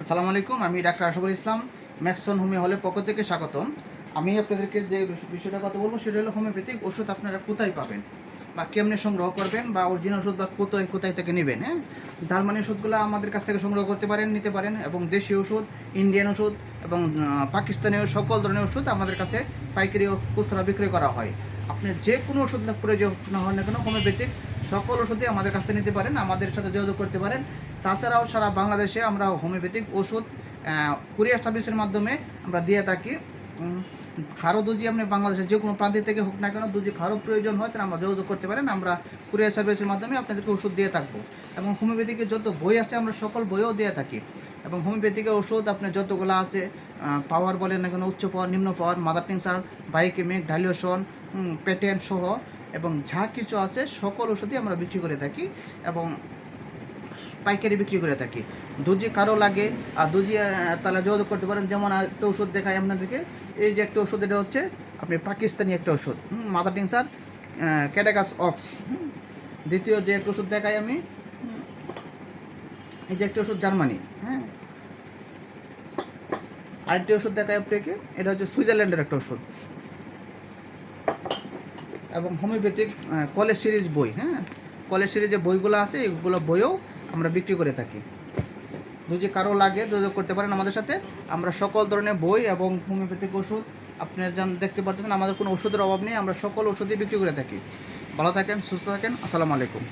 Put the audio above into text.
আসসালামু আলাইকুম আমি doctor Ashaful Islam Maxon homeo hall পক্ষ থেকে স্বাগতম। আমি আপনাদেরকে যে বিষয়টা কথা বলব সেটা হলো হোমিওপ্যাথিক ওষুধ আপনারা কোথায় পাবেন বা কেমনে সংগ্রহ করবেন বা অরিজিনাল ওষুধ বা কোথায় কোথায় থেকে নেবেন হ্যাঁ? জার্মানি ওষুধগুলো আমাদের কাছ থেকে সংগ্রহ করতে পারেন নিতে পারেন এবং দেশীয় ওষুধ ইন্ডিয়ান ওষুধ এবং আহ, পাকিস্তানীয় সকল ধরনের ওষুধ আমাদের কাছে পাইকারি ও খুচরা বিক্রয় করা হয়। আপনি যে কোনো ওষুধ প্রয়োজন না হয় না কেন হোমিওপ্যাথিক সকল ওষুধই আমাদের কাছ থেকে নিতে পারেন, আমাদের সাথে যোগাযোগ করতে পারেন। তাছাড়াও সারা বাংলাদেশে আমরা হোমিওপ্যাথিক ওষুধ কুরিয়ার সার্ভিসের মাধ্যমে আমরা দিয়ে থাকি। খারো দুজি আপনি বাংলাদেশের যে কোনো প্রান্তি থেকে হোক না কেন দুজি খারো প্রয়োজন হয় তাহলে আমরা যোগাযোগ করতে পারেন, আমরা কুরিয়ার সার্ভিসের মাধ্যমে আপনাদেরকে ওষুধ দিয়ে থাকব। এবং হোমিওপ্যাথিকের যত বই আছে আমরা সকল বইও দিয়ে থাকি। এবং হোমিওপ্যাথিকের ওষুধ আপনার যতগুলো আছে পাওয়ার বলেন না কেন, উচ্চ পাওয়ার, নিম্ন power, mother tincture biochemic dilution patent সহ এবং যা কিছু আছে সকল ওষুধই আমরা বিক্রি করে থাকি এবং পাইকারি বিক্রি করে থাকি। দুজি কারও লাগে, আর দুজি তাহলে যোগাযোগ করতে পারেন, যেমন একটা ওষুধ দেখাই আপনাদেরকে। এই যে একটা ওষুধ, এটা হচ্ছে আপনি পাকিস্তানি একটা ওষুধ। মাদার টিংসার ক্যাটাগাস অক্স। দ্বিতীয় যে একটা ওষুধ দেখাই আমি। এই যে একটা ওষুধ জার্মানি। হ্যাঁ। আরেকটি ওষুধ দেখাই আপনাকে, এটা হচ্ছে সুইজারল্যান্ডের একটা ওষুধ। এবং হোমিওপ্যাথিক কলেজ সিরিজ বই হ্যাঁ? কলেজ সিরিজে বইগুলো আছে, এগুলো বইও আমরা বিক্রি করে থাকি। যদি কারও লাগে, যোগাযোগ করতে পারেন আমাদের সাথে। আমরা সকল ধরনের বই এবং হোমিওপ্যাথিক ওষুধ আপনারা যান দেখতে পাচ্ছেন আমাদের কোনো ওষুধের অভাব নেই, আমরা সকল ওষুধই বিক্রি করে থাকি। ভালো থাকেন, সুস্থ থাকেন, আসসালামু আলাইকুম।